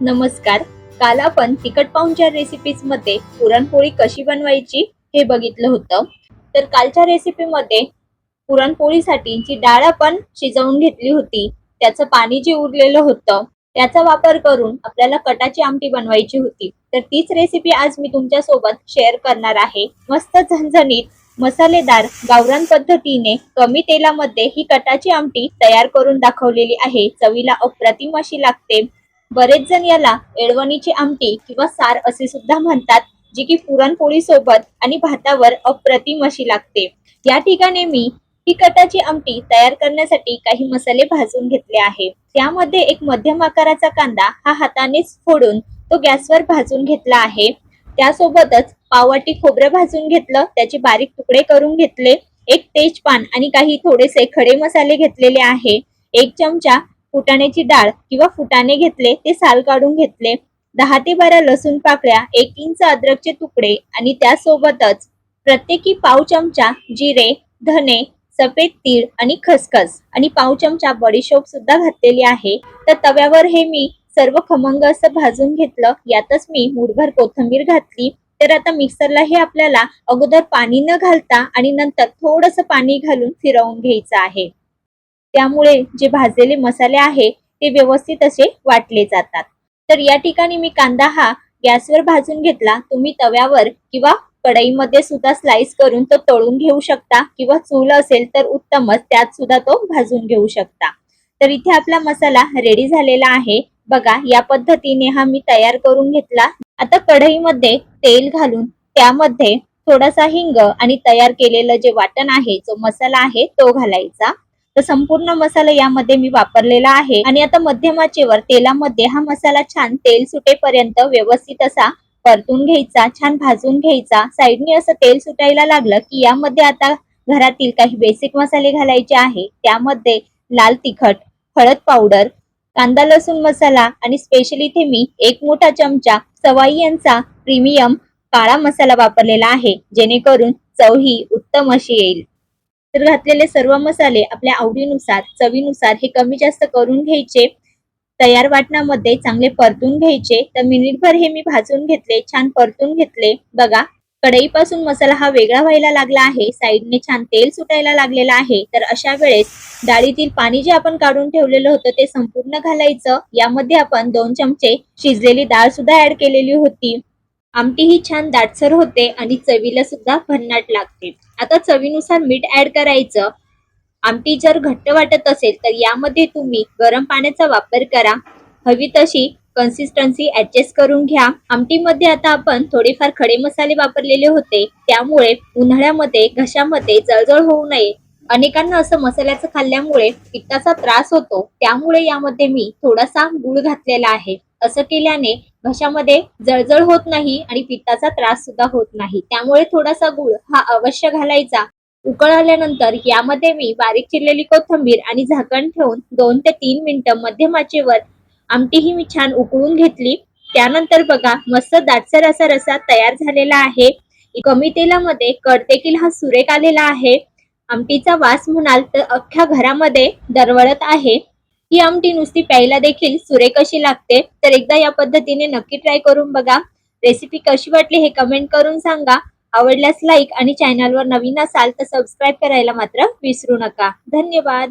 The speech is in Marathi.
नमस्कार. काल आपण तिखट पाहुणच्या रेसिपीजमध्ये पुरणपोळी कशी बनवायची हे बघितलं होतं. तर कालच्या रेसिपीमध्ये पुरणपोळीसाठी जी डाळ आपण शिजवून घेतली होती त्याचं पाणी जे उरलेलं होतं त्याचा वापर करून आपल्याला कटाची आमटी बनवायची होती. तर तीच रेसिपी आज मी तुमच्यासोबत शेअर करणार आहे. मस्त झणझणीत मसालेदार गावरान पद्धतीने कमी तेलामध्ये ही कटाची आमटी तयार करून दाखवलेली आहे. चवीला अप्रतिम अशी लागते. बरेच जण याला एडवणीची आमटी किंवा सार असे सुद्धा म्हणतात जी की पुरणपोळी सोबत आणि भातावर अप्रतिम अशी लागते. या ठिकाणी मी तिखटाची आमटी तयार करण्यासाठी काही मसाले भाजून घेतले आहे. त्यामध्ये एक मध्यम आकाराचा कांदा हा हातानेच फोडून तो गॅसवर भाजून घेतला आहे. त्यासोबतच पाववाटी खोबरं भाजून घेतलं त्याचे बारीक तुकडे करून घेतले एक तेजपान आणि काही थोडेसे खडे मसाले घेतलेले आहे. एक चमचा फुटाण्याची डाळ किंवा फुटाणे घेतले ते साल काढून घेतले. दहा ते बारा लसूण पाकळ्या एक इंच अद्रकचे तुकडे आणि त्यासोबतच प्रत्येकी पाव चमचा जिरे धने सफेद तीळ आणि खसखस आणि पाव चमचा बडीशोप सुद्धा घातलेली आहे. तर तव्यावर हे मी सर्व खमंग असं भाजून घेतलं. यातच मी मुठभर कोथिंबीर घातली. तर आता मिक्सरला हे आपल्याला अगोदर पाणी न घालता आणि नंतर थोडस पाणी घालून फिरवून घ्यायचं आहे. त्यामुळे जे भाजलेले मसाले आहे ते व्यवस्थित असे वाटले जातात. तर या ठिकाणी मी कांदा हा गॅसवर भाजून घेतला. तुम्ही तव्यावर किंवा कढईमध्ये सुद्धा स्लाइस करून तो तळून घेऊ शकता किंवा चूल असेल तर उत्तमच त्यात सुद्धा तो भाजून घेऊ शकता. तर इथे आपला मसाला रेडी झालेला आहे. बघा या पद्धतीने हा मी तयार करून घेतला. आता कढईमध्ये तेल घालून त्यामध्ये थोडासा हिंग आणि तयार केलेलं जे वाटण आहे जो मसाला आहे तो घालायचा. तर संपूर्ण मसाला यामध्ये मी वापरलेला आहे. आणि आता मध्यमाचेवर तेलामध्ये हा मसाला छान तेल सुटेपर्यंत व्यवस्थित असा परतून घ्यायचा छान भाजून घ्यायचा. साईडने असं तेल सुटायला लागलं की यामध्ये आता घरातील काही बेसिक मसाले घालायचे आहे. त्यामध्ये लाल तिखट हळद पावडर कांदा लसूण मसाला आणि स्पेशली इथे मी एक मोठा चमचा सवाई यांचा प्रीमियम काळा मसाला वापरलेला आहे. जेणेकरून चव ही उत्तम अशी येईल. तर घातलेले सर्व मसाले आपल्या आवडीनुसार चवीनुसार हे कमी जास्त करून घ्यायचे. तयार वाटणामध्ये चांगले परतून घ्यायचे. तर मिनिटभर हे मी भाजून घेतले छान परतून घेतले. बघा कढईपासून मसाला हा वेगळा व्हायला लागला आहे. साईडने छान तेल सुटायला लागलेलं आहे. तर अशा वेळेस डाळीतील पाणी जे आपण काढून ठेवलेलं होतं ते संपूर्ण घालायचं. यामध्ये आपण दोन चमचे शिजलेली डाळ सुद्धा ऍड केलेली होती. आमटी ही छान दाटसर होते आणि चवीला सुद्धा भन्नाट लागते. आता चवीनुसार मीठ ऍड करायचं. आमटी जर घट्ट वाटत असेल तर यामध्ये तुम्ही गरम पाण्याचा वापर करा. हवी तशी कन्सिस्टन्सी ऍडजस्ट करून घ्या. आमटीमध्ये आता आपण थोडेफार खडे मसाले वापरलेले होते. त्यामुळे उन्हाळ्यामध्ये घशामध्ये जळजळ होऊ नये. अनेकांना असं मसाल्याचं खाल्ल्यामुळे पित्ताचा त्रास होतो. त्यामुळे यामध्ये मी थोडासा गुळ घातलेला आहे. असं केल्याने घशामध्ये जळजळ होत नाही आणि पित्ताचा त्रास सुद्धा होत नाही. त्यामुळे थोडासा गुळ हा अवश्य घालायचा. उकळ आल्यानंतर यामध्ये मी बारीक चिरलेली कोथिंबीर आणि झाकण ठेवून दोन ते तीन मिनिटं मध्यम आचेवर आमटी ही मी छान उकळून घेतली. त्यानंतर बघा मस्त दाटसर असा रसा तयार झालेला आहे. कमी तेलामध्ये कड देखील हा सुरेख आलेला आहे. आमटीचा वास म्हणाल तर अख्ख्या घरामध्ये दरवळत आहे. ही आमटी नुसती प्यायला देखील सुरेख अशी लागते. तर एकदा या पद्धतीने नक्की ट्राय करून बघा. रेसिपी कशी वाटली हे कमेंट करून सांगा. आवडल्यास लाईक आणि चॅनलवर नवीन असाल तर सबस्क्राईब करायला मात्र विसरू नका. धन्यवाद.